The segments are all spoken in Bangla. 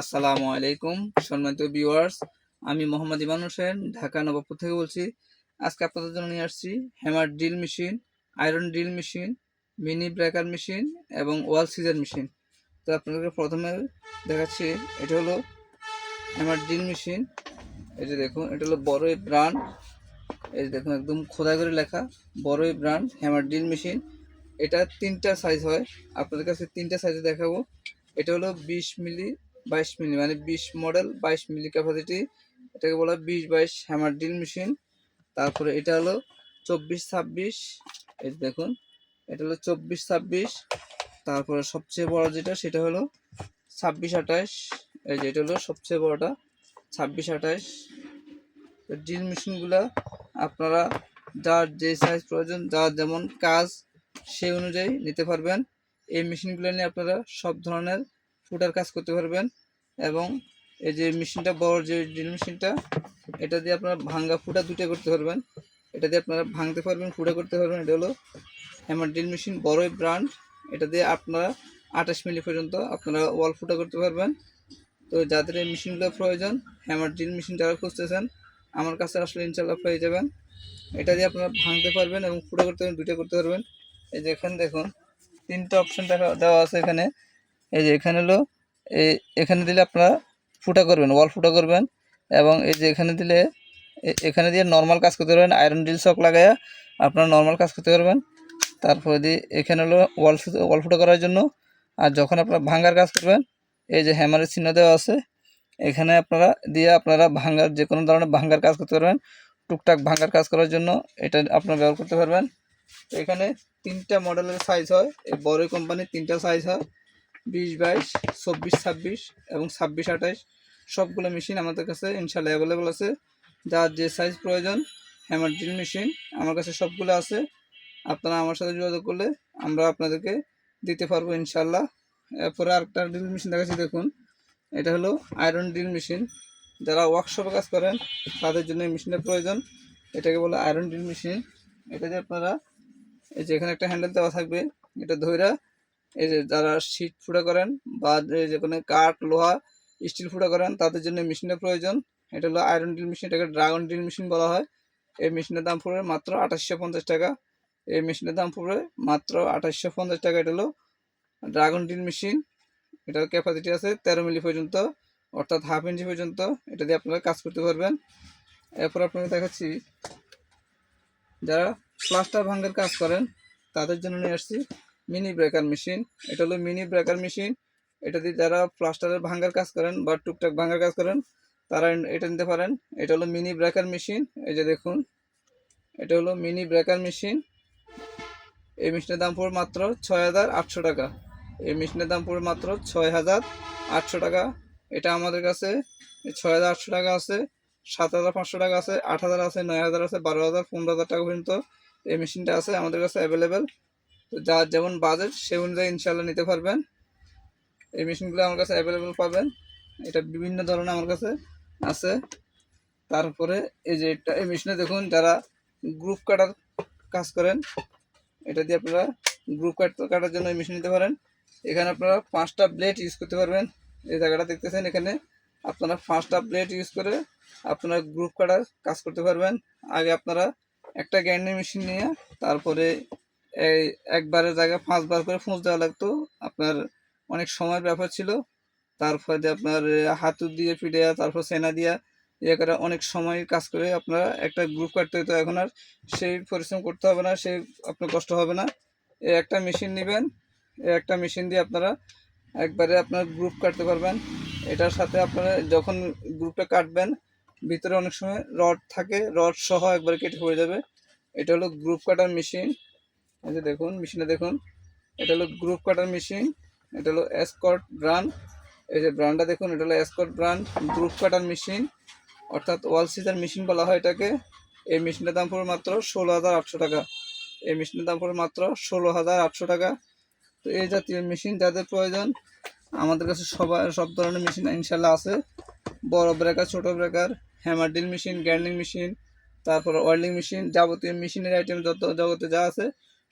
আসসালামু আলাইকুম, সম্মানিত ভিউয়ার্স আমি মোহাম্মদ ইমান হোসেন, ঢাকা নবাবপুর থেকে বলছি। আজকে আপনাদের জন্য নিয়ে আসছি hammer drill machine iron drill machine mini breaker machine এবং ওয়াল সিজার মেশিন তো আপনাদেরকে প্রথমে দেখাচ্ছি, এটা হলো হ্যামার ড্রিল মেশিন এই যে দেখুন, এটা হলো বড়ই ব্র্যান্ড এই যে দেখুন, একদম খোদাই করে লেখা বড়ই ব্র্যান্ড হ্যামার ড্রিল মেশিন এটা তিনটা সাইজ হয়। আপনাদের কাছে তিনটা সাইজে দেখাবো। এটা হলো বিশ মিলি বাইশ মিলি মানে বিশ মডেল বাইশ মিলি ক্যাপাসিটি এটাকে বলা হয় বিশ বাইশ হ্যামার ড্রিল মেশিন তারপরে এটা হলো চব্বিশ ছাব্বিশ যে দেখুন, এটা হলো চব্বিশ ছাব্বিশ। তারপরে সবচেয়ে বড় যেটা, সেটা হলো ছাব্বিশ আঠাশ। এই যে এটা হলো সবচেয়ে বড়টা, ছাব্বিশ আঠাশ। ড্রিল মেশিনগুলা আপনারা যার যে সাইজ প্রয়োজন, যার যেমন কাজ, সেই অনুযায়ী নিতে পারবেন। এই মেশিনগুলো নিয়ে আপনারা সব ধরনের ফুটার কাজ করতে পারবেন এবং এই যে মেশিনটা, বড় যে ড্রিল মেশিনটা, এটা দিয়ে আপনারা ভাঙ্গা ফুটা দুটো করতে পারবেন। এটা দিয়ে আপনারা ভাঙতে পারবেন, ফুটা করতে পারবেন। এটা হলো হ্যামার ড্রিল মেশিন বড়ই ব্র্যান্ড এটা দিয়ে আপনারা আঠাশ মিলি পর্যন্ত আপনারা ওয়াল ফুটা করতে পারবেন। তো যাদের এই মেশিনগুলো প্রয়োজন হ্যামার ড্রিল মেশিন যারা খুঁজতেছেন, আমার কাছে আসলে ইনশাল্লাহ পেয়ে যাবেন। এটা দিয়ে আপনারা ভাঙতে পারবেন এবং ফুটা করতে পারবেন দুটো করতে পারবেন। এই যে এখানে দেখুন, তিনটা অপশন দেখা, দেওয়া আছে এখানে। এই যে এখানে হলো এখানে দিলে আপনারা ফুটা করবেন, ওয়াল ফুটা করবেন এবং এই যে এখানে দিলে এখানে দিয়ে নর্মাল কাজ করতে পারবেন আয়রন ড্রিল শক লাগাইয়া আপনারা নর্মাল কাজ করতে পারবেন। তারপরে দিয়ে এখানে হলো ওয়াল ওয়াল ফুটা করার জন্য, আর যখন আপনারা ভাঙ্গার কাজ করবেন, এই যে হ্যামারের চিহ্ন দেওয়া আছে, এখানে আপনারা দিয়ে আপনারা ভাঙ্গার, যে কোনো ধরনের ভাঙ্গার কাজ করতে পারবেন, টুকটাক ভাঙ্গার কাজ করার জন্য এটা আপনারা ব্যবহার করতে পারবেন। এখানে তিনটা মডেলের সাইজ হয়, এই বড় কোম্পানির তিনটা সাইজ হয়। বিশ, বাইশ, চব্বিশ, ছাব্বিশ এবং ছাব্বিশ আঠাশ সবগুলো মেশিন আমাদের কাছে ইনশাল্লাহ অ্যাভেলেবল আছে। যার যে সাইজ প্রয়োজন হ্যামার ড্রিল মেশিন আমার কাছে সবগুলো আছে। আপনারা আমার সাথে যোগাযোগ করলে আমরা আপনাদেরকে দিতে পারব ইনশাল্লাহ। এরপরে আরেকটা ড্রিল মেশিন দেখাচ্ছি, দেখুন। এটা হলো আয়রন ড্রিল মেশিন যারা ওয়ার্কশপে কাজ করেন, তাদের জন্য এই মেশিনের প্রয়োজন। এটাকে বলে আয়রন ড্রিল মেশিন এটা যে আপনারা, এই যে এখানে একটা হ্যান্ডেল দেওয়া থাকবে, এটা ধইরা এই যে যারা শীট ফুটা করেন বা যে কোনো কাঠ, লোহা স্টিল ফুটা করেন, তাদের জন্য মেশিনের প্রয়োজন। এটা হলো আয়রন ড্রিল মেশিন এটাকে ড্রাগন ড্রিল মেশিন বলা হয়। এই মেশিনের দাম পড়বে মাত্র আঠাশশো পঞ্চাশ টাকা। এই মেশিনের দাম পড়বে মাত্র আঠাশশো পঞ্চাশ টাকা। এটা হলো ড্রাগন ড্রিল মেশিন এটার ক্যাপাসিটি আছে তেরো মিলি পর্যন্ত, অর্থাৎ হাফ ইঞ্চি পর্যন্ত। এটা দিয়ে আপনারা কাজ করতে পারবেন। এরপর আপনাকে দেখাচ্ছি, যারা প্লাস্টার ভাঙ্গের কাজ করেন, তাদের জন্য নিয়ে আসছি। মিনি ব্রেকার মেশিন এটা হলো মিনি ব্রেকার মেশিন এটা দিয়ে যারা প্লাস্টারের ভাঙ্গার কাজ করেন বা টুকটাক ভাঙার কাজ করেন, তারা এটা নিতে পারেন। এটা হলো মিনি ব্রেকার মেশিন এই যে দেখুন, এটা হলো মিনি ব্রেকার মেশিন এই মেশিনের দাম পড়বে মাত্র ছয় হাজার আটশো টাকা। এই মেশিনের দাম পড়বে মাত্র ছয় হাজার আটশো টাকা। এটা আমাদের কাছে ছয় হাজার আটশো টাকা আছে সাত হাজার পাঁচশো টাকা আছে আট হাজার আছে নয় হাজার আছে বারো হাজার পনেরো হাজার টাকা পর্যন্ত এই মেশিনটা আছে আমাদের কাছে অ্যাভেলেবেল তো যার যেমন বাজেট সেই অনুযায়ী ইনশাল্লাহ নিতে পারবেন। এই মেশিনগুলো আমার কাছে অ্যাভেলেবেল পাবেন। এটা বিভিন্ন ধরনের আমার কাছে আছে। তারপরে এই যে এটা, এই মেশিনে দেখুন যারা গ্রুপ কাটার কাজ করেন, এটা দিয়ে আপনারা গ্রুপ কাট কাটার জন্য এই মেশিন নিতে পারেন। এখানে আপনারা পাঁচটা ব্লেড ইউজ করতে পারবেন। এই জায়গাটা দেখতেছেন এখানে। আপনারা পাঁচটা ব্লেড ইউজ করে আপনারা গ্রুপ কাটার কাজ করতে পারবেন। আগে আপনারা একটা গ্যান্ডি মেশিন নিয়ে, তারপরে এই একবারের জায়গায় পাঁচবার করে ফুঁস দেওয়া লাগতো। আপনার অনেক সময়ের ব্যাপার ছিল। তারপরে আপনার হাতু দিয়ে পিটে তারপর সেনা দিয়া ইয়ে করে অনেক সময় কাজ করে আপনারা একটা গ্রুপ কাটতে হতো এখন আর সেই পরিশ্রম করতে হবে না, সেই আপনার কষ্ট হবে না। এ একটা মেশিন নেবেন, এ একটা মেশিন দিয়ে আপনারা একবারে আপনার গ্রুপ কাটতে পারবেন। এটার সাথে আপনারা যখন গ্রুপটা কাটবেন, ভিতরে অনেক সময় রড থাকে রড সহ একবারে কেটে পড়ে যাবে। এটা হলো গ্রুপ কাটার মেশিন এই যে দেখুন মেশিনে দেখুন। এটা হলো গ্রুপ কাটার মেশিন, এটা হলো এসকট ব্রান্ড এই যে ব্র্যান্ডটা দেখুন, এটা হলো এসকট ব্রান্ড গ্রুপ কাটার মেশিন। অর্থাৎ ওয়াল সিজার মেশিন বলা হয় এটাকে। এই মেশিনের দাম পড়বে মাত্র ষোলো হাজার আটশো টাকা। এই মেশিনের দাম পড়বে মাত্র ষোলো হাজার আটশো টাকা। তো এই জাতীয় মেশিন যাদের প্রয়োজন, আমাদের কাছে সবাই, সব ধরনের মেশিন ইনশাল্লাহ আছে। বড় ব্রেকার, ছোট breaker, hammer drill machine grinding machine, তারপর ওয়েল্ডিং মেশিন, যাবতীয় মেশিনের আইটেম যত জগতে যা আছে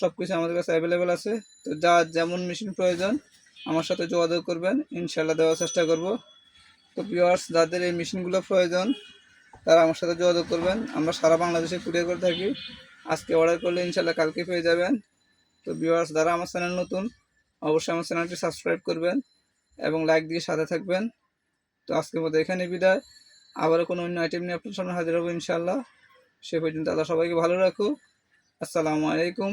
সব কিছু আমাদের কাছে অ্যাভেলেবেল আছে। তো যা যেমন মেশিন প্রয়োজন, আমার সাথে যোগাযোগ করবেন ইনশাল্লাহ দেওয়ার চেষ্টা করব। তো ভিউয়ার্স যাদের এই মেশিনগুলো প্রয়োজন, তারা আমার সাথে যোগাযোগ করবেন। আমরা সারা বাংলাদেশে কুরিয়ার করে থাকি। আজকে অর্ডার করলে ইনশাল্লাহ কালকে পেয়ে যাবেন। তো ভিউয়ার্স যারা আমার চ্যানেল নতুন, অবশ্যই আমার চ্যানেলটি সাবস্ক্রাইব করবেন এবং লাইক দিয়ে সাথে থাকবেন। তো আজকের মতো এখানে বিদায়। আবারও কোনো অন্য আইটেম নিয়ে আপনার সামনে হাজির হব ইনশাল্লাহ সে পর্যন্ত আল্লাহ সবাইকে ভালো রাখুক। আসসালামু আলাইকুম।